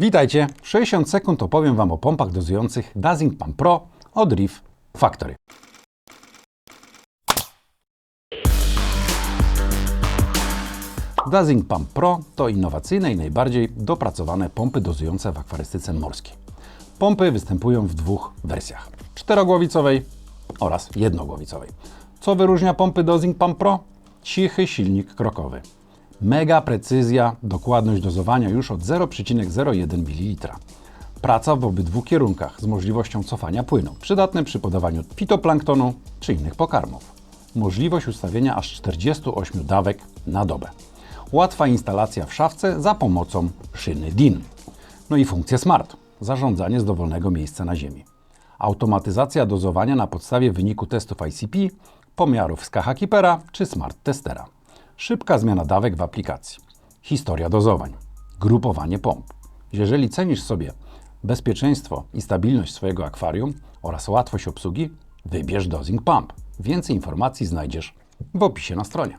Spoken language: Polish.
Witajcie! W 60 sekund opowiem Wam o pompach dozujących Dazing Pump Pro od Reef Factory. Dazing Pump Pro to innowacyjne i najbardziej dopracowane pompy dozujące w akwarystyce morskiej. Pompy występują w dwóch wersjach: czterogłowicowej oraz jednogłowicowej. Co wyróżnia pompy Dozing Pump Pro? Cichy silnik krokowy. Mega precyzja, dokładność dozowania już od 0,01 ml. Praca w obydwu kierunkach z możliwością cofania płynu, przydatne przy podawaniu pitoplanktonu czy innych pokarmów. Możliwość ustawienia aż 48 dawek na dobę. Łatwa instalacja w szafce za pomocą szyny DIN. No i funkcje SMART, zarządzanie z dowolnego miejsca na ziemi. Automatyzacja dozowania na podstawie wyniku testów ICP, pomiarów z Kaha Keepera czy Smart Testera. Szybka zmiana dawek w aplikacji. Historia dozowań. Grupowanie pomp. Jeżeli cenisz sobie bezpieczeństwo i stabilność swojego akwarium oraz łatwość obsługi, wybierz Dozing Pump. Więcej informacji znajdziesz w opisie na stronie.